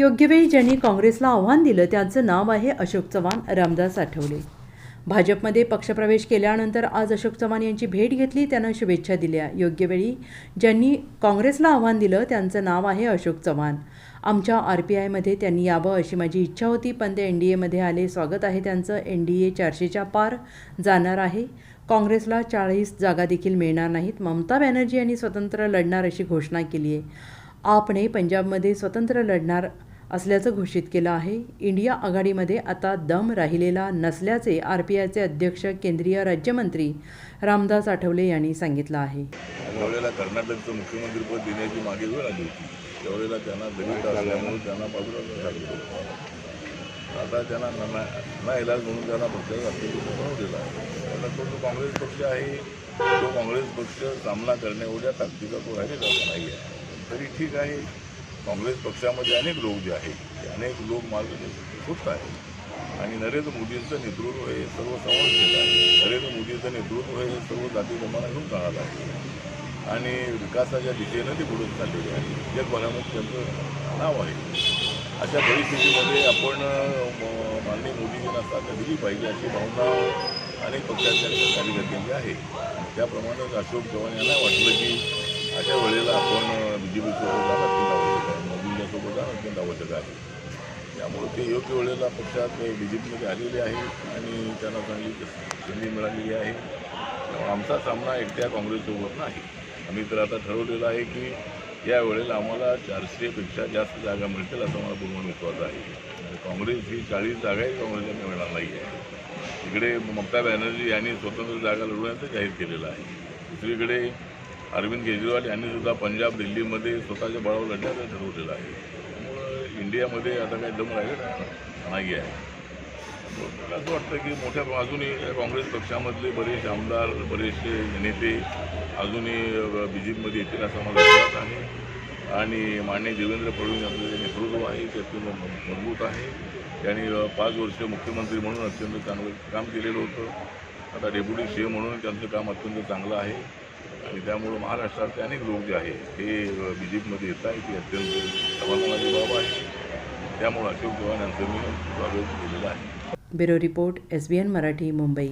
योग्य वेळी ज्यांनी काँग्रेसला आव्हान दिलं त्यांचं नाव आहे अशोक चव्हाण रामदास आठवले. भाजपमध्ये पक्षप्रवेश केल्यानंतर आज अशोक चव्हाण यांची भेट घेतली त्यांना शुभेच्छा दिल्या. योग्य वेळी ज्यांनी काँग्रेसला आव्हान दिलं त्यांचं नाव आहे अशोक चव्हाण. आमच्या आर पी आयमध्ये त्यांनी यावं अशी माझी इच्छा होती पण ते एन डी एमध्ये आले. स्वागत आहे त्यांचं. एन डी ए चारशेच्या पार जाणार आहे. काँग्रेसला चाळीस जागा देखील मिळणार नाहीत. ममता बॅनर्जी यांनी स्वतंत्र लढणार अशी घोषणा केली आहे आपणे पंजाबमध्ये स्वतंत्र लढणार असल्याचं घोषित केलं आहे. इंडिया आघाडीमध्ये आता दम राहिलेला नसल्याचे आर पी आयचे अध्यक्ष केंद्रीय राज्यमंत्री रामदास आठवले यांनी सांगितलं आहे. त्यावेळेला कर्नाटकचं मुख्यमंत्रीपद देण्याची मागे वेळ आली होती. त्यावेळेला त्यांना दलित असल्यामुळे त्यांना बाजूला आता त्यांना ना इलाज म्हणून त्यांना पक्षाचा अध्यक्ष बनवलेला आहे. तो जो काँग्रेस पक्ष आहे तो काँग्रेस पक्ष सामना करण्याएवढ्या ताकदीचा तो राहिलेला नाही आहे तरी ठीक आहे. काँग्रेस पक्षामध्ये अनेक लोक जे आहेत ते अनेक लोक मार्गदर्शक होत आहेत. आणि नरेंद्र मोदींचं नेतृत्व हे सर्व समावेशित आहे. नरेंद्र मोदींचं नेतृत्व हे सर्व जाती जमाना घेऊन चालत आहे. आणि विकासाच्या दिशेनं ते पुढे चाललेले आहे जगभरामध्ये त्यांचं नाव आहे. अशा परिस्थितीमध्ये आपण अं, माननीय मोदीजींना साथ दिली पाहिजे अशी भावना अनेक पक्षाच्या कार्यकर्त्यांची आहे. त्याप्रमाणे अशोक चव्हाण यांना वाटलं की अशा वेळेला आपण बी जे ते योग्य वेळेला पक्षात बीजेपीमध्ये आलेले आहे आणि त्यांना चांगली संधी मिळालेली आहे. आमचा सामना एकट्या काँग्रेससोबत नाही. आम्ही तर आता ठरवलेलं आहे की या वेळेला आम्हाला चारशेपेक्षा जास्त जागा मिळतील असा मला पूर्ण विश्वास आहे. काँग्रेस ही चाळीस जागाही काँग्रेसला मिळणार नाही आहे. इकडे ममता बॅनर्जी यांनी स्वतंत्र जागा लढवण्याचं जाहीर केलेलं आहे. दुसरीकडे अरविंद केजरीवाल यांनीसुद्धा पंजाब दिल्लीमध्ये स्वतःच्या बळावर लढण्याचं ठरवलेलं आहे. इंडियामध्ये आता काही दम राहिलेला नाही आहे. मला असं वाटतं की मोठ्या अजूनही काँग्रेस पक्षामधले बरेच आमदार बरेचसे नेते अजूनही बी जे पीमध्ये येतील असा मला विश्वास आहे. आणि माननीय देवेंद्र फडणवीस यांचं जे नेतृत्व आहे ते अत्यंत मजबूत आहे. त्यांनी पाच वर्ष मुख्यमंत्री म्हणून अत्यंत चांगलं काम केलेलं होतं. आता डेप्युटी सी एम म्हणून त्यांचं काम अत्यंत चांगलं आहे. आणि त्यामुळं महाराष्ट्रातले अनेक लोक जे आहे ते बी जे पीमध्ये येत आहेत. ती अत्यंत समाधानाची बाब आहे. त्यामुळे अशोक चव्हाण यांचं मी स्वागत केलेलं आहे. Bureau report S B N Marathi Mumbai.